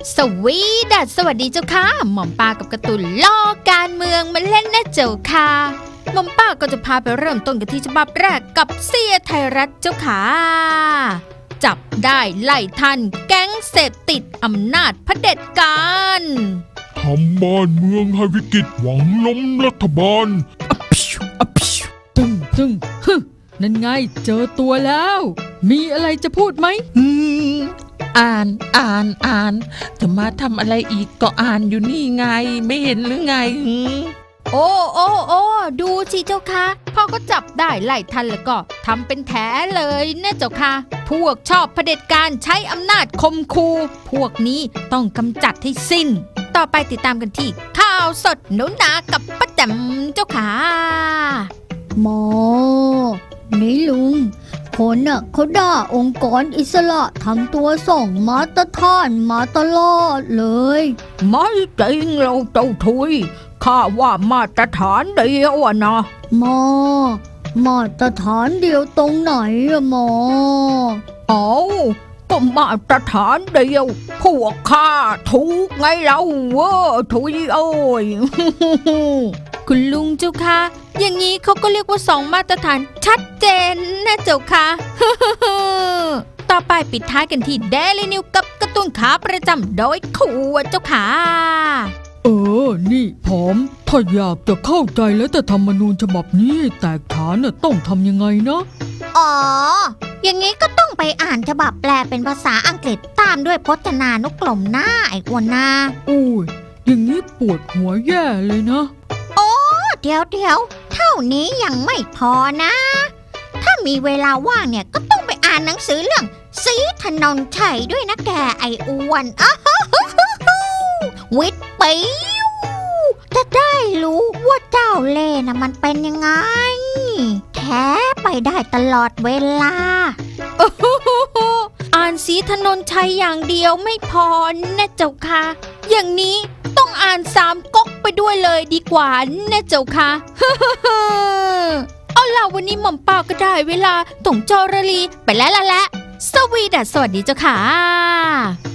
ยูฮูสวีดัสสวัสดีเจ้าค่ะ หม่อมป้ากับการ์ตูนล่อการเมืองมาเล่นนะเจ้าค่ะ หม่อมป้าก็จะพาไปเริ่มต้นกันที่ฉบับแรกกับเสียไทยรัฐเจ้าค่ะ จับได้ไล่ทันแก๊งเสพติดอำนาจเผด็จการทำบ้านเมืองให้วิกฤตหวังล้มรัฐบาลตึงตึงฮึนั่นไงเจอตัวแล้ว มีอะไรจะพูดไหมอืม อ่านอ่านอ่าน จะมาทำอะไรอีกก็อ่านอยู่นี่ไง ไม่เห็นหรือไงโอ้โอ้โอ้ดูสิเจ้าค่ะพ่อก็จับได้ไล่ทันแล้วก็ทำเป็นแถเลยนะเจ้าค่ะ พวกชอบเผด็จการใช้อำนาจคมคูพวกนี้ต้องกำจัดให้สิ้น ต่อไปติดตามกันที่ข่าวสดหนุนนากับป้าแจมเจ้าค่ะหมอ คนน่ะเขาด่าองค์กรอิสระทำตัวส่งมาตรฐานมาตลอดเลย ไม่จริงเราเจ้าทุยข้าว่ามาตรฐานเดียวอะนะหมอมาตรฐานเดียวตรงไหนอะหมอเอาก็มาตรฐานเดียวพวกข้าถูกไงเราเว้อทุยเอ้ย คุณลุงเจ้าค่ะ อย่างนี้เขาก็เรียกว่าสองมาตรฐานชัดเจนนะเจ้าค่ะ ต่อไปปิดท้ายกันที่เดลินิวกับการ์ตูนขาประจำโดยขวดเจ้าค่ะ เออ นี่ผมถ้าอยากจะเข้าใจและแต่ธรรมนูญฉบับนี้ให้แตกฐานน่ะต้องทำยังไงนะ อ๋อ อย่างนี้ก็ต้องไปอ่านฉบับแปลเป็นภาษาอังกฤษตามด้วยพจนานุกรมหน้าไอ้อ้วนนาอุ้ยอย่างนี้ปวดหัวแย่เลยนะ เดี๋ยวเดี๋ยวเท่านี้ยังไม่พอนะ ถ้ามีเวลาว่างเนี่ยก็ต้องไปอ่านหนังสือเรื่องสีถนนชัยด้วยนะแกไออ้วนอ้าววิทย์ปิวจะได้รู้ว่าเจ้าเล่นะมันเป็นยังไง แท้ไปได้ตลอดเวลาอ่านสีถนนชัยอย่างเดียวไม่พอนะเจ้าค่ะ อย่างนี้ต้องอ่านสามก๊ก ด้วยเลยดีกว่านะเจ้าค่ะเอาล่ะวันนี้หม่อมเป้าก็ได้เวลาต่งจอระลีไปแล้วละละสวีดัสสวัสดีเจ้าค่ะ